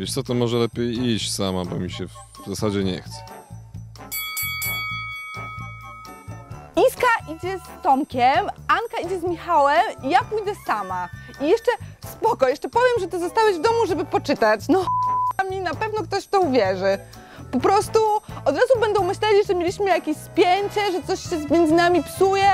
Wiesz co, to może lepiej iść sama, bo mi się w zasadzie nie chce. Iska idzie z Tomkiem, Anka idzie z Michałem ja pójdę sama. I jeszcze, spoko, jeszcze powiem, że ty zostałeś w domu, żeby poczytać. No mi na pewno ktoś w to uwierzy. Po prostu od razu będą myśleli, że mieliśmy jakieś spięcie, że coś się między nami psuje.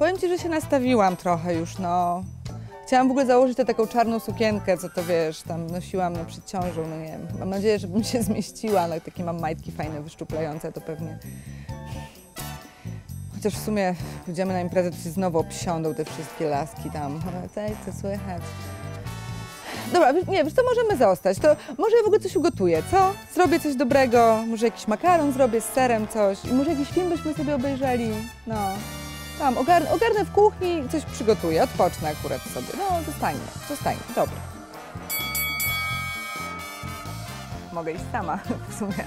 Powiem ci, że się nastawiłam trochę już, no. Chciałam w ogóle założyć tę taką czarną sukienkę, co to wiesz, tam nosiłam no, przed ciążą, no nie wiem. Mam nadzieję, że bym się zmieściła, ale takie mam majtki fajne, wyszczuplające, to pewnie. Chociaż w sumie pójdziemy na imprezę, to się znowu obsiądą te wszystkie laski tam. Cześć, co słychać? Dobra, nie, wiesz co, możemy zostać. To może ja w ogóle coś ugotuję, co? Zrobię coś dobrego, może jakiś makaron zrobię z serem, coś. I może jakiś film byśmy sobie obejrzeli. No, tam, ogarnę, ogarnę w kuchni coś przygotuję, odpocznę akurat sobie. No, zostańmy, zostańmy, dobra. Mogę iść sama w sumie.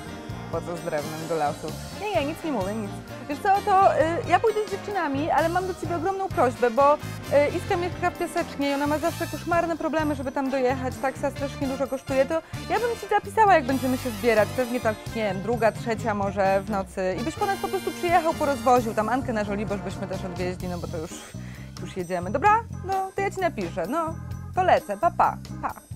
Po z drewnem do lasu? Nie, nie, nic nie mówię, nic. Wiesz co, to y, ja pójdę z dziewczynami, ale mam do Ciebie ogromną prośbę, bo y, Iska mieszka w Piasecznie i ona ma zawsze koszmarne problemy, żeby tam dojechać, taksa strasznie dużo kosztuje, to ja bym Ci zapisała, jak będziemy się zbierać, pewnie tak, nie wiem, druga, trzecia może w nocy i byś po nas po prostu przyjechał, porozwoził, tam Ankę na Żoliborz byśmy też odwieźli, no bo to już, już jedziemy, dobra? No, to ja Ci napiszę, no, to lecę, pa, pa, pa.